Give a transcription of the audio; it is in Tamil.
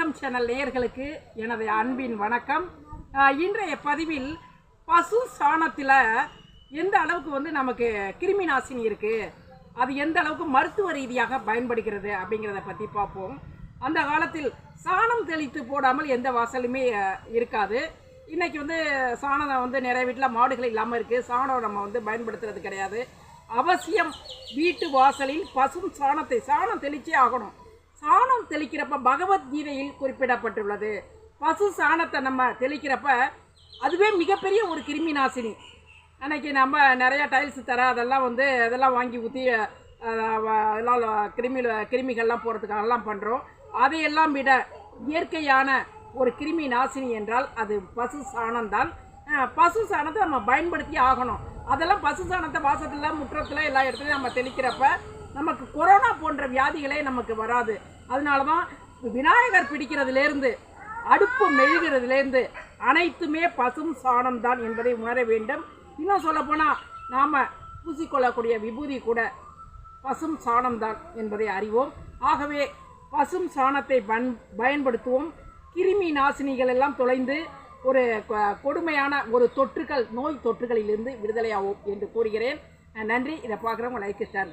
ஆன்மீகம் சேனல் நேயர்களுக்கு எனது அன்பின் வணக்கம். இன்றைய பதிவில் பசு சாணத்தில் எந்த அளவுக்கு வந்து நமக்கு கிருமி நாசினி இருக்குது அது எந்த அளவுக்கு மருத்துவ ரீதியாக பயன்படுகிறது அப்படிங்கிறத பற்றி பார்ப்போம். அந்த காலத்தில் சாணம் தெளித்து போடாமல் எந்த வாசலுமே இருக்காது. இன்றைக்கி வந்து சாணம் வந்து நிறைய வீட்டில் மாடுகள் இல்லாமல் இருக்குது சாணம் நம்ம வந்து பயன்படுத்துறது கிடையாது. அவசியம் வீட்டு வாசலில் பசும் சாணத்தை சாணம் தெளிச்சே ஆகணும். சாணம் தெளிக்கிறப்ப பகவத்கீதையில் குறிப்பிடப்பட்டுள்ளது. பசு சாணத்தை நம்ம தெளிக்கிறப்ப அதுவே மிகப்பெரிய ஒரு கிருமி நாசினி. அன்னைக்கு நம்ம நிறைய டைல்ஸ் தர அதெல்லாம் வந்து அதெல்லாம் வாங்கி ஊற்றி அதெல்லாம் கிருமி கிருமிகள்லாம் போகிறதுக்காகலாம் பண்ணுறோம் அதையெல்லாம் விட இயற்கையான ஒரு கிருமி நாசினி என்றால் அது பசு சாணம்தான். பசு சாணத்தை நம்ம பயன்படுத்தி ஆகணும். அதெல்லாம் பசு சாணத்தை வாசத்தில் முற்றத்தில் எல்லா இடத்துலையும் நம்ம தெளிக்கிறப்ப நமக்கு கொரோனா போன்ற வியாதிகளே நமக்கு வராது. அதனால தான் விநாயகர் பிடிக்கிறதுலேருந்து அடுப்பு மெழுகிறதுலேருந்து அனைத்துமே பசும் சாணம் தான் என்பதை உணர வேண்டும். இன்னும் சொல்லப்போனால் நாம் பூசிக்கொள்ளக்கூடிய விபூதி கூட பசும் சாணம் தான் என்பதை அறிவோம். ஆகவே பசும் சாணத்தை பன் பயன்படுத்துவோம். கிருமி நாசினிகள் எல்லாம் தொலைந்து ஒரு கொடுமையான ஒரு தொற்றுகள் நோய் தொற்றுகளிலிருந்து விடுதலையாகும் என்று கூறுகிறேன். நன்றி. இதை பார்க்குறவங்க லைக் ஷேர்